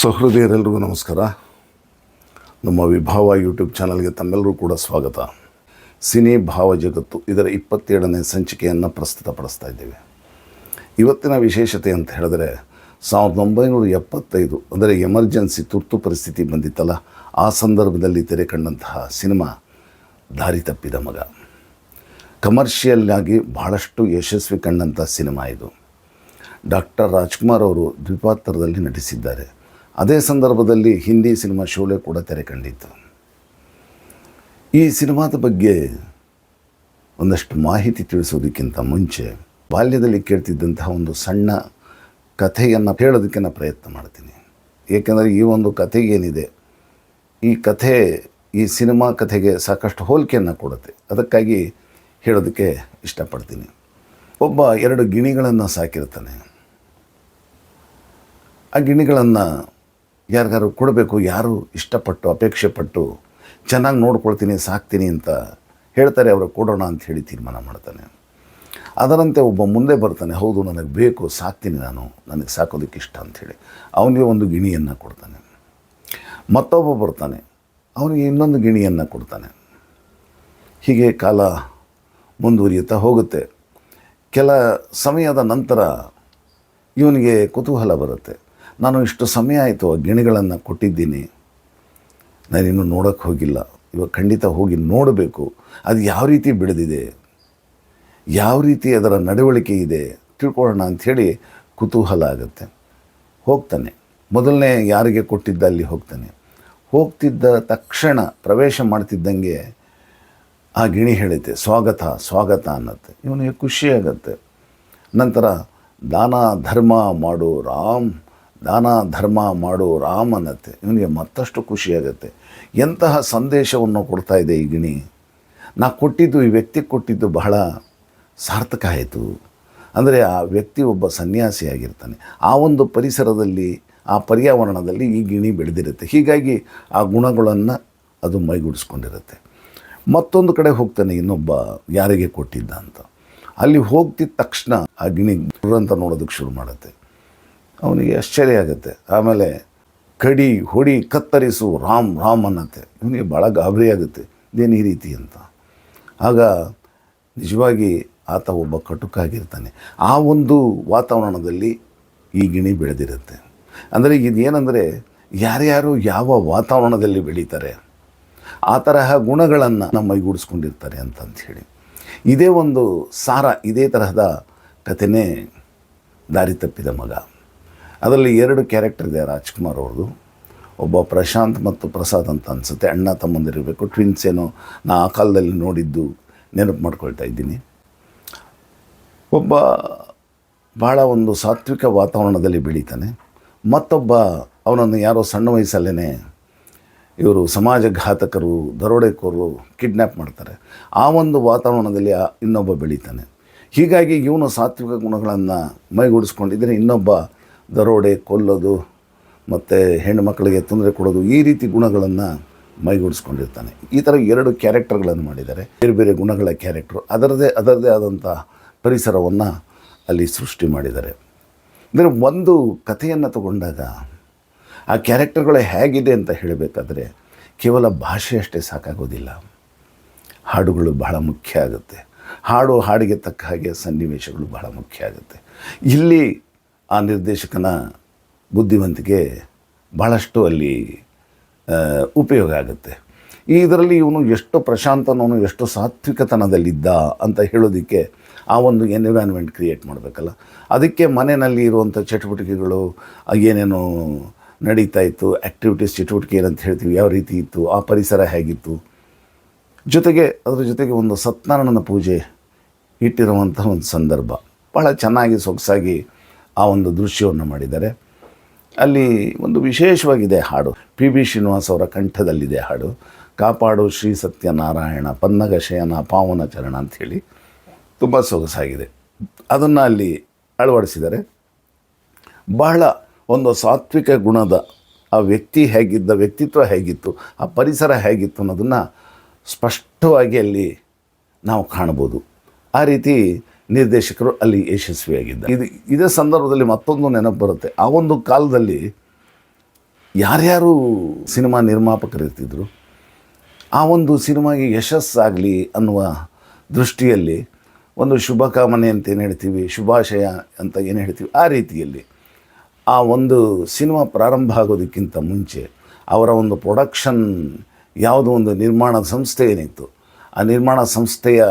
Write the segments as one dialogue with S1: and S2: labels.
S1: ಸಹೃದಯರೆಲ್ಲರಿಗೂ ನಮಸ್ಕಾರ. ನಮ್ಮ ವಿಭಾವ ಯೂಟ್ಯೂಬ್ ಚಾನಲ್ಗೆ ತಮ್ಮೆಲ್ಲರೂ ಕೂಡ ಸ್ವಾಗತ. ಸಿನಿ ಭಾವ ಜಗತ್ತು ಇದರ ಇಪ್ಪತ್ತೇಳನೇ ಸಂಚಿಕೆಯನ್ನು ಪ್ರಸ್ತುತಪಡಿಸ್ತಾ ಇದ್ದೇವೆ. ಇವತ್ತಿನ ವಿಶೇಷತೆ ಅಂತ ಹೇಳಿದ್ರೆ, ಸಾವಿರದ ಒಂಬೈನೂರ ಎಪ್ಪತ್ತೈದು ಅಂದರೆ ಎಮರ್ಜೆನ್ಸಿ ತುರ್ತು ಪರಿಸ್ಥಿತಿ ಬಂದಿತ್ತಲ್ಲ, ಆ ಸಂದರ್ಭದಲ್ಲಿ ತೆರೆ ಕಂಡಂತಹ ಸಿನಿಮಾ ದಾರಿ ತಪ್ಪಿದ ಮಗ. ಕಮರ್ಷಿಯಲ್ ಆಗಿ ಬಹಳಷ್ಟು ಯಶಸ್ವಿ ಕಂಡಂಥ ಸಿನಿಮಾ ಇದು. ಡಾಕ್ಟರ್ ರಾಜ್ಕುಮಾರ್ ಅವರು ದ್ವಿಪಾತ್ರದಲ್ಲಿ ನಟಿಸಿದ್ದಾರೆ. ಅದೇ ಸಂದರ್ಭದಲ್ಲಿ ಹಿಂದಿ ಸಿನಿಮಾ ಶೋಲೆ ಕೂಡ ತೆರೆ ಕಂಡಿತ್ತು. ಈ ಸಿನಿಮಾದ ಬಗ್ಗೆ ಒಂದಷ್ಟು ಮಾಹಿತಿ ತಿಳಿಸೋದಕ್ಕಿಂತ ಮುಂಚೆ ಬಾಲ್ಯದಲ್ಲಿ ಕೇಳ್ತಿದ್ದಂತಹ ಒಂದು ಸಣ್ಣ ಕಥೆಯನ್ನು ಹೇಳೋದಕ್ಕೆ ನಾನು ಪ್ರಯತ್ನ ಮಾಡ್ತೀನಿ. ಏಕೆಂದರೆ ಈ ಒಂದು ಕಥೆಗೇನಿದೆ ಈ ಕಥೆ, ಈ ಸಿನಿಮಾ ಕಥೆಗೆ ಸಾಕಷ್ಟು ಹೋಲಿಕೆಯನ್ನು ಕೊಡುತ್ತೆ. ಅದಕ್ಕಾಗಿ ಹೇಳೋದಕ್ಕೆ ಇಷ್ಟಪಡ್ತೀನಿ. ಒಬ್ಬ ಎರಡು ಗಿಣಿಗಳನ್ನು ಸಾಕಿರ್ತಾನೆ. ಆ ಗಿಣಿಗಳನ್ನು ಯಾರಿಗಾರು ಕೊಡಬೇಕು, ಯಾರು ಇಷ್ಟಪಟ್ಟು ಅಪೇಕ್ಷೆ ಪಟ್ಟು ಚೆನ್ನಾಗಿ ನೋಡ್ಕೊಳ್ತೀನಿ, ಸಾಕ್ತೀನಿ ಅಂತ ಹೇಳ್ತಾರೆ, ಅವರು ಕೊಡೋಣ ಅಂತ ಹೇಳಿ ತೀರ್ಮಾನ ಮಾಡ್ತಾನೆ. ಅದರಂತೆ ಒಬ್ಬ ಮುಂದೆ ಬರ್ತಾನೆ, ಹೌದು, ನನಗೆ ಬೇಕು, ಸಾಕ್ತೀನಿ ನಾನು, ನನಗೆ ಸಾಕೋದಕ್ಕೆ ಇಷ್ಟ ಅಂಥೇಳಿ ಅವನಿಗೆ ಒಂದು ಗಿಣಿಯನ್ನು ಕೊಡ್ತಾನೆ. ಮತ್ತೊಬ್ಬ ಬರ್ತಾನೆ, ಅವನಿಗೆ ಇನ್ನೊಂದು ಗಿಣಿಯನ್ನು ಕೊಡ್ತಾನೆ. ಹೀಗೆ ಕಾಲ ಮುಂದುವರಿಯುತ್ತಾ ಹೋಗುತ್ತೆ. ಕೆಲ ಸಮಯದ ನಂತರ ಇವನಿಗೆ ಕುತೂಹಲ ಬರುತ್ತೆ. ನಾನು ಇಷ್ಟು ಸಮಯ ಆಯಿತು, ಆ ಗಿಣಿಗಳನ್ನು ಕೊಟ್ಟಿದ್ದೀನಿ. ನಾನಿನ್ನೂ ನೋಡೋಕ್ಕೆ ಹೋಗಿಲ್ಲ. ಇವಾಗ ಖಂಡಿತ ಹೋಗಿ ನೋಡಬೇಕು. ಅದು ಯಾವ ರೀತಿ ಬೆಳೆದಿದೆ ಯಾವ ರೀತಿ ಅದರ ನಡವಳಿಕೆ ಇದೆ? ತಿಳ್ಕೊಳ್ಳೋಣ ಅಂಥೇಳಿ ಕುತೂಹಲ ಆಗುತ್ತೆ. ಹೋಗ್ತಾನೆ. ಮೊದಲನೇ ಯಾರಿಗೆ ಕೊಟ್ಟಿದ್ದ ಅಲ್ಲಿ ಹೋಗ್ತಾನೆ. ಹೋಗ್ತಿದ್ದ ತಕ್ಷಣ ಪ್ರವೇಶ ಮಾಡ್ತಿದ್ದಂಗೆ ಆ ಗಿಣಿ ಹೇಳುತ್ತೆ ಸ್ವಾಗತ ಸ್ವಾಗತ ಅನ್ನತ್ತೆ. ಇವನಿಗೆ ಖುಷಿಯಾಗತ್ತೆ ನಂತರ, ದಾನ, ಧರ್ಮ ಮಾಡು, ರಾಮ್ ದಾನ ಧರ್ಮ ಮಾಡು ರಾಮನತೆ ಇವನಿಗೆ ಮತ್ತಷ್ಟು ಖುಷಿಯಾಗತ್ತೆ ಎಂತಹ ಸಂದೇಶವನ್ನು ಕೊಡ್ತಾ ಇದೆ ಈ ಗಿಣಿ? ನಾ ಕೊಟ್ಟಿದ್ದು, ಈ ವ್ಯಕ್ತಿ ಕೊಟ್ಟಿದ್ದು ಬಹಳ ಸಾರ್ಥಕ ಆಯಿತು. ಅಂದರೆ ಆ ವ್ಯಕ್ತಿ ಒಬ್ಬ ಸನ್ಯಾಸಿಯಾಗಿರ್ತಾನೆ ಆ ಒಂದು ಪರಿಸರದಲ್ಲಿ, ಆ ಪರ್ಯಾವರಣದಲ್ಲಿ ಈ ಗಿಣಿ ಬೆಳೆದಿರುತ್ತೆ. ಹೀಗಾಗಿ ಆ ಗುಣಗಳನ್ನು ಅದು ಮೈಗೂಡಿಸ್ಕೊಂಡಿರುತ್ತೆ. ಮತ್ತೊಂದು ಕಡೆ ಹೋಗ್ತಾನೆ, ಇನ್ನೊಬ್ಬ ಯಾರಿಗೆ ಕೊಟ್ಟಿದ್ದ ಅಂತ. ಅಲ್ಲಿ ಹೋಗ್ತಿದ್ದ ತಕ್ಷಣ ಆ ಗಿಣಿ ದುರಂತ ನೋಡೋದಕ್ಕೆ ಶುರು ಮಾಡುತ್ತೆ. ಅವನಿಗೆ ಆಶ್ಚರ್ಯ ಆಗುತ್ತೆ. ಆಮೇಲೆ ಕಡಿ, ಹೊಡಿ, ಕತ್ತರಿಸು, ರಾಮ್ ರಾಮ್ ಅನ್ನತ್ತೆ. ಇವನಿಗೆ ಭಾಳ ಗಾಬರಿ ಆಗುತ್ತೆ. ಇದೇನು ಈ ರೀತಿ ಅಂತ. ಆಗ ನಿಜವಾಗಿ ಆತ ಒಬ್ಬ ಕಟುಕಾಗಿರ್ತಾನೆ. ಆ ಒಂದು ವಾತಾವರಣದಲ್ಲಿ ಈ ಗಿಣಿ ಬೆಳೆದಿರುತ್ತೆ. ಅಂದರೆ ಇದೇನೆಂದರೆ ಯಾರ್ಯಾರು ಯಾವ ವಾತಾವರಣದಲ್ಲಿ ಬೆಳೀತಾರೆ, ಆ ತರಹ ಗುಣಗಳನ್ನು ನಮ್ಮ ಮೈಗೂಡಿಸ್ಕೊಂಡಿರ್ತಾರೆ ಹೇಳಿ. ಇದೇ ಒಂದು ಸಾರ, ಇದೇ ತರಹದ ಕಥೆನೇ ದಾರಿ ತಪ್ಪಿದ ಮಗ. ಅದರಲ್ಲಿ ಎರಡು ಕ್ಯಾರೆಕ್ಟರ್ ಇದೆ ರಾಜ್ಕುಮಾರ್ ಅವ್ರದ್ದು. ಒಬ್ಬ ಪ್ರಶಾಂತ್ ಮತ್ತು ಪ್ರಸಾದ್ ಅಂತ ಅನಿಸುತ್ತೆ. ಅಣ್ಣ ತಮ್ಮಂದಿರಬೇಕು ಟ್ವಿನ್ಸ್ ಏನೋ ನಾ ಆ ಕಾಲದಲ್ಲಿ ನೋಡಿದ್ದು ನೆನಪು ಮಾಡ್ಕೊಳ್ತಾ ಇದ್ದೀನಿ. ಒಬ್ಬ ಭಾಳ ಒಂದು ಸಾತ್ವಿಕ ವಾತಾವರಣದಲ್ಲಿ ಬೆಳೀತಾನೆ. ಮತ್ತೊಬ್ಬ ಅವನನ್ನು ಯಾರೋ ಸಣ್ಣ ವಯಸ್ಸಲ್ಲೇ ಇವರು ಸಮಾಜಘಾತಕರು ದರೋಡೆಕೋರು ಕಿಡ್ನ್ಯಾಪ್ ಮಾಡ್ತಾರೆ. ಆ ಒಂದು ವಾತಾವರಣದಲ್ಲಿ ಇನ್ನೊಬ್ಬ ಬೆಳೀತಾನೆ. ಹೀಗಾಗಿ ಇವನು ಸಾತ್ವಿಕ ಗುಣಗಳನ್ನು ಮೈಗೂಡಿಸ್ಕೊಂಡಿದ್ದರೆ ಇನ್ನೊಬ್ಬ ದರೋಡೆ ಕೊಲ್ಲೋದು, ಮತ್ತು ಹೆಣ್ಣು ಮಕ್ಕಳಿಗೆ ತೊಂದರೆ ಕೊಡೋದು ಈ ರೀತಿ ಗುಣಗಳನ್ನು ಮೈಗೂಡಿಸ್ಕೊಂಡಿರ್ತಾನೆ. ಈ ಥರ ಎರಡು ಕ್ಯಾರೆಕ್ಟರ್ಗಳನ್ನು ಮಾಡಿದ್ದಾರೆ. ಬೇರೆ ಬೇರೆ ಗುಣಗಳ ಕ್ಯಾರೆಕ್ಟ್ರು, ಅದರದೇ ಅದರದೇ ಆದಂಥ ಪರಿಸರವನ್ನು ಅಲ್ಲಿ ಸೃಷ್ಟಿ ಮಾಡಿದ್ದಾರೆ. ಅಂದರೆ ಒಂದು ಕಥೆಯನ್ನು ತಗೊಂಡಾಗ ಆ ಕ್ಯಾರೆಕ್ಟರ್ಗಳು ಹೇಗಿದೆ ಅಂತ ಹೇಳಬೇಕಾದ್ರೆ ಕೇವಲ ಭಾಷೆ ಅಷ್ಟೇ ಸಾಕಾಗೋದಿಲ್ಲ. ಹಾಡುಗಳು ಬಹಳ ಮುಖ್ಯ ಆಗುತ್ತೆ. ಹಾಡು ಹಾಡಿಗೆ ತಕ್ಕ ಹಾಗೆ ಸನ್ನಿವೇಶಗಳು ಬಹಳ ಮುಖ್ಯ ಆಗುತ್ತೆ. ಇಲ್ಲಿ ಆ ನಿರ್ದೇಶಕನ ಬುದ್ಧಿವಂತಿಕೆ ಭಾಳಷ್ಟು ಅಲ್ಲಿ ಉಪಯೋಗ ಆಗುತ್ತೆ. ಈ ಇದರಲ್ಲಿ ಇವನು ಎಷ್ಟು ಪ್ರಶಾಂತನವನು, ಎಷ್ಟು ಸಾತ್ವಿಕತನದಲ್ಲಿದ್ದ ಅಂತ ಹೇಳೋದಕ್ಕೆ ಆ ಒಂದು ಎನ್ವಿರಾನ್ಮೆಂಟ್ ಕ್ರಿಯೇಟ್ ಮಾಡಬೇಕಲ್ಲ. ಅದಕ್ಕೆ ಮನೆಯಲ್ಲಿ ಇರುವಂಥ ಚಟುವಟಿಕೆಗಳು ಏನೇನು ನಡೀತಾ ಇತ್ತು ಆ್ಯಕ್ಟಿವಿಟೀಸ್ ಚಟುವಟಿಕೆ ಏನಂತ ಹೇಳ್ತೀವಿ, ಯಾವ ರೀತಿ ಇತ್ತು, ಆ ಪರಿಸರ ಹೇಗಿತ್ತು. ಜೊತೆಗೆ ಅದರ ಜೊತೆಗೆ ಒಂದು ಸತ್ಯನಾರಾಯಣನ ಪೂಜೆ ಇಟ್ಟಿರುವಂಥ ಒಂದು ಸಂದರ್ಭ. ಭಾಳ ಚೆನ್ನಾಗಿ ಸೊಗಸಾಗಿ ಆ ಒಂದು ದೃಶ್ಯವನ್ನು ಮಾಡಿದ್ದಾರೆ. ಅಲ್ಲಿ ಒಂದು ವಿಶೇಷವಾಗಿದೆ ಹಾಡು. ಪಿ ಬಿ ಶ್ರೀನಿವಾಸ್ ಅವರ ಕಂಠದಲ್ಲಿದೆ ಹಾಡು. ಕಾಪಾಡು ಶ್ರೀ ಸತ್ಯನಾರಾಯಣ, ಪನ್ನಗ ಶಯನ, ಪಾವನ ಚರಣ ಅಂಥೇಳಿ ತುಂಬ ಸೊಗಸಾಗಿದೆ. ಅದನ್ನು ಅಲ್ಲಿ ಅಳವಡಿಸಿದ್ದಾರೆ. ಬಹಳ ಒಂದು ಸಾತ್ವಿಕ ಗುಣದ ಆ ವ್ಯಕ್ತಿ ಹೇಗಿದ್ದ, ವ್ಯಕ್ತಿತ್ವ ಹೇಗಿತ್ತು, ಆ ಪರಿಸರ ಹೇಗಿತ್ತು ಅನ್ನೋದನ್ನು ಸ್ಪಷ್ಟವಾಗಿ ಅಲ್ಲಿ ನಾವು ಕಾಣ್ಬೋದು ಆ ರೀತಿ ನಿರ್ದೇಶಕರು ಅಲ್ಲಿ ಯಶಸ್ವಿಯಾಗಿದ್ದ ಇದು, ಇದೇ ಸಂದರ್ಭದಲ್ಲಿ ಮತ್ತೊಂದು ನೆನಪು ಬರುತ್ತೆ. ಆ ಒಂದು ಕಾಲದಲ್ಲಿ ಯಾರ್ಯಾರು ಸಿನಿಮಾ ನಿರ್ಮಾಪಕರು ಇರ್ತಿದ್ರು, ಆ ಒಂದು ಸಿನಿಮಾಗೆ ಯಶಸ್ಸಾಗಲಿ ಅನ್ನುವ ದೃಷ್ಟಿಯಲ್ಲಿ ಒಂದು ಶುಭಕಾಮನೆ ಅಂತ ಏನು ಹೇಳ್ತೀವಿ, ಶುಭಾಶಯ ಅಂತ ಏನು ಹೇಳ್ತೀವಿ, ಆ ರೀತಿಯಲ್ಲಿ ಆ ಒಂದು ಸಿನಿಮಾ ಪ್ರಾರಂಭ ಆಗೋದಕ್ಕಿಂತ ಮುಂಚೆ ಅವರ ಒಂದು ಪ್ರೊಡಕ್ಷನ್ ಯಾವುದೋ ಒಂದು ನಿರ್ಮಾಣ ಸಂಸ್ಥೆ ಏನಿತ್ತು, ಆ ನಿರ್ಮಾಣ ಸಂಸ್ಥೆಯ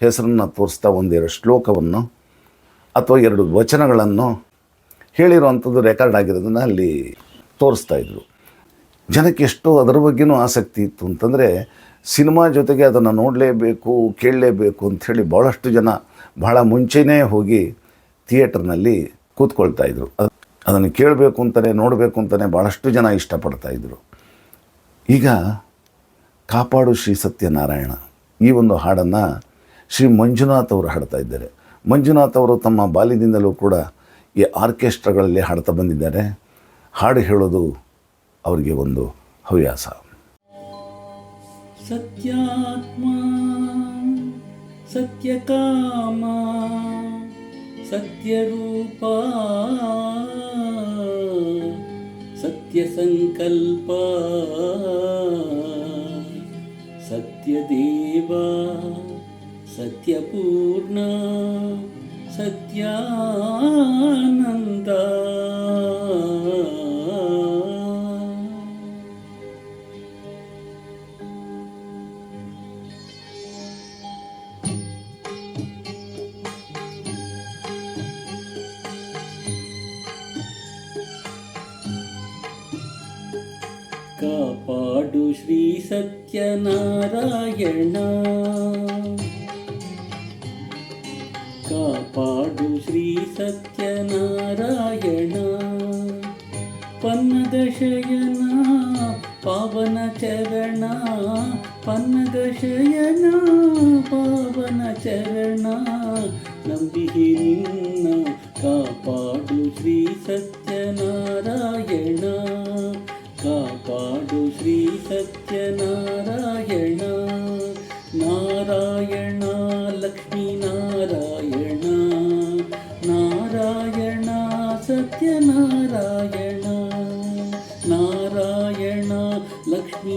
S1: ಹೆಸರನ್ನು ತೋರಿಸ್ತಾ ಒಂದೆರಡು ಶ್ಲೋಕವನ್ನು ಅಥವಾ ಎರಡು ವಚನಗಳನ್ನು ಹೇಳಿರುವಂಥದ್ದು ರೆಕಾರ್ಡ್ ಆಗಿರೋದನ್ನು ಅಲ್ಲಿ ತೋರಿಸ್ತಾ ಇದ್ರು. ಜನಕ್ಕೆ ಎಷ್ಟು ಅದರ ಬಗ್ಗೆನೂ ಆಸಕ್ತಿ ಇತ್ತು ಅಂತಂದರೆ ಸಿನಿಮಾ ಜೊತೆಗೆ ಅದನ್ನು ನೋಡಲೇಬೇಕು, ಕೇಳಲೇಬೇಕು ಅಂಥೇಳಿ ಭಾಳಷ್ಟು ಜನ ಬಹಳ ಮುಂಚೆನೇ ಹೋಗಿ ಥಿಯೇಟರ್ನಲ್ಲಿ ಕೂತ್ಕೊಳ್ತಾ ಇದ್ರು. ಅದ್- ಅದನ್ನು ಕೇಳಬೇಕು ಅಂತಲೇ ನೋಡಬೇಕು ಅಂತಲೇ ಭಾಳಷ್ಟು ಜನ ಇಷ್ಟಪಡ್ತಾ ಇದ್ದರು ಈಗ ಕಾಪಾಡು ಶ್ರೀ ಸತ್ಯನಾರಾಯಣ ಈ ಒಂದು ಹಾಡನ್ನು ಶ್ರೀ ಮಂಜುನಾಥ್ ಅವರು ಹಾಡ್ತಾ ಇದ್ದಾರೆ. ಮಂಜುನಾಥ್ ಅವರು ತಮ್ಮ ಬಾಲ್ಯದಿಂದಲೂ ಕೂಡ ಈ ಆರ್ಕೆಸ್ಟ್ರಾಗಳಲ್ಲಿ ಹಾಡ್ತಾ ಬಂದಿದ್ದಾರೆ. ಹಾಡು ಹೇಳೋದು ಅವರಿಗೆ ಒಂದು ಹವ್ಯಾಸ.
S2: ಸತ್ಯಾತ್ಮ ಸತ್ಯಕಾಮ ಸತ್ಯರೂಪ ಸತ್ಯ ದೇವಾ. సత్యపూర్ణ సత్యానంద. కాపాడు శ్రీ సత్యనారాయణ. ಕಾಪಾಡು ಶ್ರೀ ಸತ್ಯನಾರಾಯಣ ಪನ್ನಗ ಶಯನ ಪಾವನ ಚರಣ ಪನ್ನಗ ಶಯನ ಪಾವನ ಚರಣ ನಂಬಿಹಿ ನಿನ್ನ ಕಾಪಾಡು ಶ್ರೀ ಸತ್ಯನಾರಾಯಣ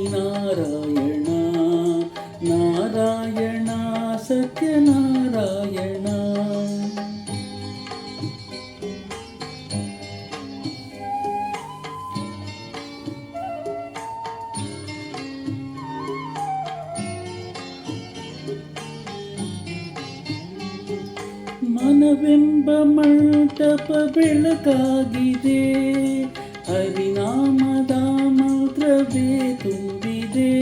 S2: ಲಕ್ಷ್ಮೀ ನಾರಾಯಣ ನಾರಾಯಣ ಸತ್ಯನಾರಾಯಣ ಮನವೆಂಬ ಮಂಟಪ ಬೆಳಕಾಗಿದೆ ಹರಿನಾಮದ ಮಂತ್ರವೇ ತುಂಬಿದೆ.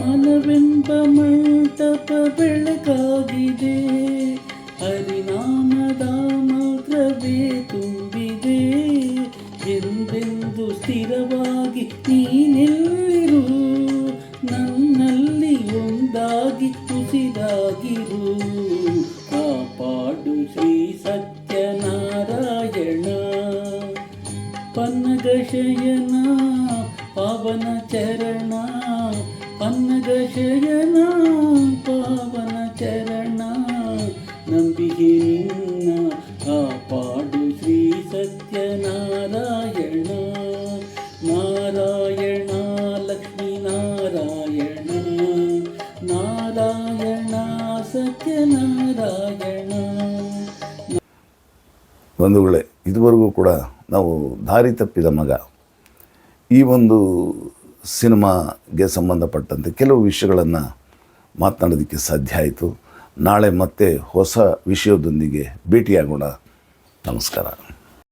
S2: ಮನವೆಂಬ ಮಂಟಪ ಬೆಳಕಾಗಿದೆ. ಹರಿನಾಮದ ಮಂತ್ರವೇ ತುಂಬಿದೆ. ಎಂದೆಂದು ಸ್ಥಿರವಾಗಿ ನೀನೆಲ್ಲಿರು? ನನ್ನಲ್ಲಿ ಒಂದಾಗಿ ಕುಸಿದಾಗಿರು. ಕಾಪಾಡು ಶ್ರೀ ಸತ್ಯನಾರಾಯಣ ಪನ್ನಗ ಶಯನ ಪಾವನ ಚರಣ
S1: ಬಂಧುಗಳೇ, ಇದುವರೆಗೂ ಕೂಡ ನಾವು ದಾರಿ ತಪ್ಪಿದ ಮಗ. ಈ ಒಂದು ಸಿನಿಮಾಗೆ ಸಂಬಂಧಪಟ್ಟಂತೆ ಕೆಲವು ವಿಷಯಗಳನ್ನು ಮಾತನಾಡೋದಕ್ಕೆ ಸಾಧ್ಯ ಆಯಿತು. ನಾಳೆ ಮತ್ತೆ ಹೊಸ ವಿಷಯದೊಂದಿಗೆ ಭೇಟಿಯಾಗೋಣ. ನಮಸ್ಕಾರ.